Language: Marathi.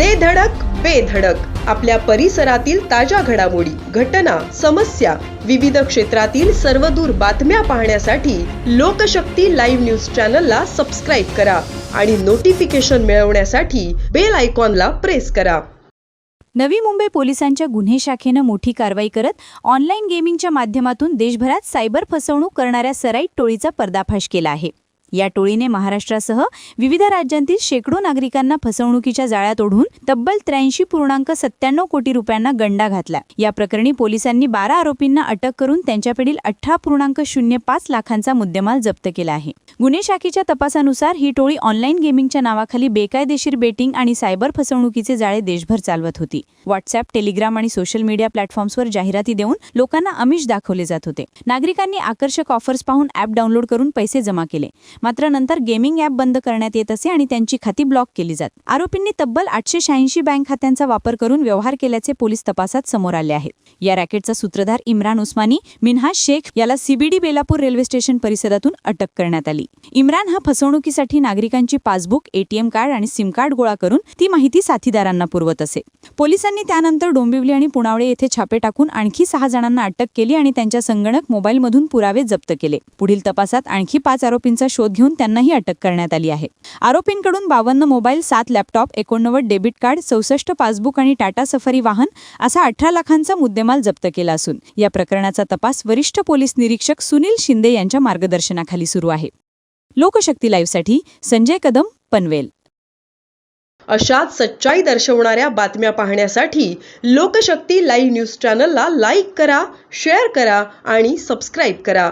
दे धडक बेधडक आपल्या परिसरातील ताज्या घडामोडी घटना समस्या विविध क्षेत्रातील सर्वदूर बातम्या पाहण्यासाठी लोकशक्ती लाईव्ह न्यूज चॅनलला सबस्क्राईब करा आणि नोटिफिकेशन मिळवण्यासाठी बेल आयकॉनला प्रेस करा. नवी मुंबई पोलिसांच्या गुन्हे शाखेनं मोठी कारवाई करत ऑनलाईन गेमिंगच्या माध्यमातून देशभरात सायबर फसवणूक करणाऱ्या सराईट टोळीचा पर्दाफाश केला आहे. या टोळीने महाराष्ट्रासह विविध राज्यांतील शेकडो नागरिकांना फसवणुकीच्या जाळ्यात ओढून तब्बल त्र्याऐंशी पूर्णांक सत्त्याण्णव कोटी रुपयांना गंडा घातला. या प्रकरणी पोलिसांनी बारा आरोपींना अटक करून त्यांच्याकडील अठरा पूर्णांक शून्य पाच लाखांचा मुद्देमाल जप्त केला आहे. गुन्हे शाखेच्या तपासानुसार ही टोळी ऑनलाईन गेमिंगच्या नावाखाली बेकायदेशीर बेटिंग आणि सायबर फसवणुकीचे जाळे देशभर चालवत होती. व्हॉट्सअप टेलिग्राम आणि सोशल मीडिया प्लॅटफॉर्म्सवर जाहिराती देऊन लोकांना अमिष दाखवले जात होते. नागरिकांनी आकर्षक ऑफर्स पाहून ॲप डाउनलोड करून पैसे जमा केले. मात्र नंतर गेमिंग ॲप बंद करण्यात येत असे आणि त्यांची खाती ब्लॉक केली जात. आरोपींनी तब्बल आठशे शहाऐंशी बँक खात्यांचा वापर करून व्यवहार केल्याचे पोलीस तपासात समोर आले आहेत. या रॅकेटचा सूत्रधार इम्रान उस्मानी मिन्हा शेख याला सीबीडी बेलापूर रेल्वे स्टेशन परिसरातून अटक करण्यात आली. इम्रान हा फसवणुकीसाठी नागरिकांची पासबुक एटीएम कार्ड आणि सिम कार्ड गोळा करून ती माहिती साथीदारांना पुरवत असे. पोलिसांनी त्यानंतर डोंबिवली आणि पुणावळे येथे छापे टाकून आणखी सहा जणांना अटक केली आणि त्यांच्या संगणक मोबाईलमधून पुरावे जप्त केले. पुढील तपासात आणखी पाच आरोपींचा शोध घेऊन त्यांनाही अटक करण्यात आली आहे. आरोपींकडून बावन्न मोबाईल सात लॅपटॉप एकोणनव्वद डेबिट कार्ड चौसष्ट पासबुक आणि टाटा सफारी वाहन असा अठरा लाखांचा मुद्देमाल जप्त केला असून या प्रकरणाचा तपास वरिष्ठ पोलीस निरीक्षक सुनील शिंदे यांच्या मार्गदर्शनाखाली सुरू आहे. लोकशक्ती लाईव्हसाठी संजय कदम पनवेल. अशाच सच्चाई दर्शवणाऱ्या बातम्या पाहण्यासाठी लोकशक्ती लाईव्ह न्यूज चॅनलला लाईक करा शेअर करा आणि सबस्क्राईब करा.